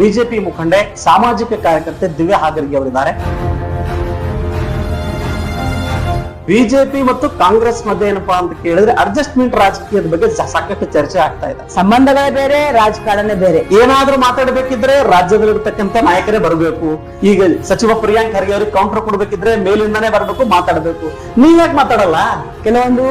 BJP ಮುಖಂಡೆ ಸಾಮಾಜಿಕ ಕಾರ್ಯಕರ್ತೆ ದಿವ್ಯಾ ಹಾಗರ್ಗಿ ಅವರಿದ್ದಾರೆ. ಬಿಜೆಪಿ ಮತ್ತು ಕಾಂಗ್ರೆಸ್ ಮಧ್ಯೆ ಏನಪ್ಪಾ ಅಂತ ಕೇಳಿದ್ರೆ ಅಡ್ಜಸ್ಟ್ಮೆಂಟ್ ರಾಜಕೀಯದ ಬಗ್ಗೆ ಸಾಕಷ್ಟು ಚರ್ಚೆ ಆಗ್ತಾ ಇದೆ. ಸಂಬಂಧಗಳೇ ಬೇರೆ ರಾಜಕಾರಣ ಬೇರೆ. ಏನಾದ್ರೂ ಮಾತಾಡಬೇಕಿದ್ರೆ ರಾಜ್ಯದಲ್ಲಿರ್ತಕ್ಕಂಥ ನಾಯಕರೇ ಬರಬೇಕು. ಈಗ ಸಚಿವ ಪ್ರಿಯಾಂಕ್ ಖರ್ಗೆ ಅವ್ರಿಗೆ ಕೌಂಟರ್ ಕೊಡ್ಬೇಕಿದ್ರೆ ಮೇಲಿಂದಾನೇ ಬರಬೇಕು ಮಾತಾಡಬೇಕು. ನೀವ್ಯಾಕೆ ಮಾತಾಡಲ್ಲ? ಕೆಲವೊಂದು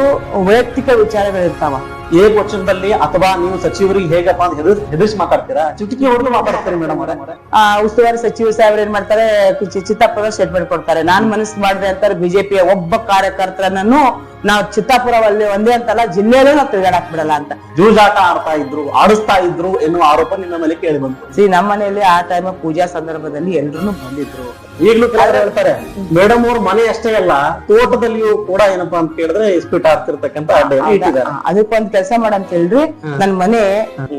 ವೈಯಕ್ತಿಕ ವಿಚಾರಗಳಿರ್ತಾವ. ಏಕವಚನದಲ್ಲಿ ಅಥವಾ ನೀವು ಸಚಿವರಿಗೆ ಹೇಗಪ್ಪ ಅಂತ ಹೆದರ್ಸ್ ಹೆದರ್ಸಿ ಮಾತಾಡ್ತೀರಾ? ಚುಟುಕಿ ಹೊಡೆದು ಮಾತಾಡ್ತಾರೆ ಮೇಡಮ್ ಅವರೇ. ಆ, ಉಸ್ತುವಾರಿ ಸಚಿವ ಸಾಹೇಬ್ರು ಏನ್ ಮಾಡ್ತಾರೆ? ಚಿತ್ತಪ್ಪದ ಸ್ಟೇಟ್ಮೆಂಟ್ ಕೊಡ್ತಾರೆ. ನಾನ್ ಮನಸ್ಸು ಮಾಡಿದೆ ಅಂತಾರೆ. ಬಿಜೆಪಿಯ ಒಬ್ಬ ಕಾರ್ಯಕರ್ತರನ್ನು ನಾವು ಚಿತ್ತಾಪುರವಲ್ಲಿ ಒಂದೇ ಅಂತಲ್ಲ ಜಿಲ್ಲೆಯಲ್ಲೇ ನಾವು ತಿರುಗಾಡಕ್ ಬಿಡಲ್ಲ ಅಂತ. ಜೂಜಾಟ ಆಡ್ತಾ ಇದ್ರು ಆಡಿಸ್ತಾ ಇದ್ರು ಎನ್ನುವ ಆರೋಪ ನಿಮ್ಮ ಮೇಲೆ ಕೇಳಿ ಬಂತು. ಸಿ ನಮ್ಮ ಮನೆಯಲ್ಲಿ ಆ ಟೈಮ್ ಪೂಜಾ ಸಂದರ್ಭದಲ್ಲಿ ಎಲ್ರು ಬಂದಿದ್ರು. ಈಗಲೂ ಕೆಲವರು ಹೇಳ್ತಾರೆ ಮೇಡಮ್ ಅವ್ರ ಮನೆ ಅಷ್ಟೇ ಅಲ್ಲ ತೋಟದಲ್ಲಿಯೂ ಕೂಡ ಏನಪ್ಪಾ ಅಂತ ಕೇಳಿದ್ರೆ ಇಸ್ಪಿಟ್ ಆಗ್ತಿರ್ತಕ್ಕಂತ ಅದಕ್ಕೊಂದ್ ಕೆಲಸ ಮಾಡಂತ ಹೇಳ್ರಿ ನನ್ ಮನೆ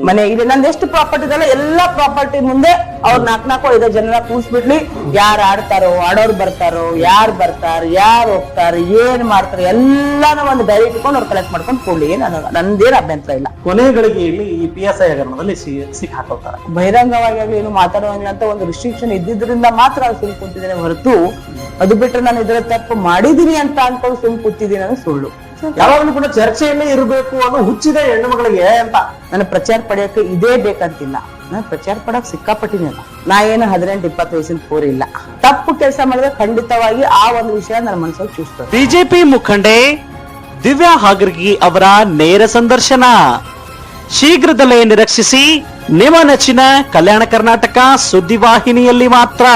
ಮನೆ ಇದೆ. ನಂದು ಎಷ್ಟು ಪ್ರಾಪರ್ಟಿ ಇದೆಲ್ಲ ಎಲ್ಲಾ ಪ್ರಾಪರ್ಟಿ ಮುಂದೆ ಅವ್ರ ನಾಕ್ ನಾಲ್ಕು ಐದು ಜನರ ಕೂರ್ಸ್ಬಿಡ್ಲಿ ಯಾರು ಆಡ್ತಾರೋ ಆಡೋರು ಬರ್ತಾರೋ ಯಾರು ಬರ್ತಾರ ಯಾರು ಹೋಗ್ತಾರ ಏನ್ ಮಾಡ್ತಾರ ಎಲ್ಲಾನು ಒಂದು ಡೈರಿ ಇಟ್ಕೊಂಡು ಅವ್ರು ಕಲೆಕ್ಟ್ ಮಾಡ್ಕೊಂಡು ಕೊಡ್ಲಿ. ನಾನು ನಂದೇನ್ ಅಭ್ಯಂತರ ಇಲ್ಲ. ಕೊನೆಗಳಿಗೆ ಗಳಿಗೆಯಲ್ಲಿ ಈ ಪಿ ಎಸ್ ಐ ಹಗರಣದಲ್ಲಿ ಸಿ- ಸಿಕ್ ಹಾಕೋತಾರೆ. ಬಹಿರಂಗವಾಗಿ ಆಗ್ಲಿ ಏನು ಮಾತಾಡೋಂಗಿಲ್ಲ ಅಂತ ಒಂದು ರಿಸ್ಟ್ರಿಕ್ಷನ್ ಇದ್ದಿದ್ರಿಂದ ಮಾತ್ರ ಅವ್ರು ಸುಮ್ ಕೂತಿದ್ದೇನೆ ಹೊರತು ಅದು ಬಿಟ್ರೆ ನಾನು ಇದ್ರ ತಪ್ಪು ಮಾಡಿದೀನಿ ಅಂತ ಅನ್ಕೊಂಡು ಸುಮ್ ಕೂತಿದ್ದೀನಿ ಅನ್ನೋ ಸುಳ್ಳು. ಯಾವಾಗಲೂ ಕೂಡ ಚರ್ಚೆಯಲ್ಲೇ ಇರಬೇಕು ಅನ್ನೋ ಹುಚ್ಚಿದೆ ಹೆಣ್ಣು ಮಗಳಿಗೆ ಅಂತ. ನನ್ನ ಪ್ರಚಾರ ಪಡೆಯಕ್ಕೆ ಇದೇ ಬೇಕಂತಿಲ್ಲ. ನಾನು ಪ್ರಚಾರ ಪಡಕ್ ಸಿಕ್ಕಾಪಟ್ಟಿನ ನಾ ಏನು ಹದಿನೆಂಟು, ಇಪ್ಪತ್ತು ವಯಸ್ಸಿನ ಪೂರಿ ಇಲ್ಲ. ತಪ್ಪು ಕೆಲಸ ಮಾಡಿದ್ರೆ ಖಂಡಿತವಾಗಿ ಆ ಒಂದು ವಿಷಯ ನನ್ನ ಮನಸ್ಸಲ್ಲಿ ಚೂಸ್ತದೆ ಬಿಜೆಪಿ ಮುಖಂಡೆ ದಿವ್ಯಾ ಹಾಗರ್ಗಿ ಅವರ ನೇರ ಸಂದರ್ಶನ. ಶೀಘ್ರದಲ್ಲೇ ನಿರೀಕ್ಷಿಸಿ, ನಿಮ್ಮ ನೆಚ್ಚಿನ ಕಲ್ಯಾಣ ಕರ್ನಾಟಕ ಸುದ್ದಿವಾಹಿನಿಯಲ್ಲಿ ಮಾತ್ರ.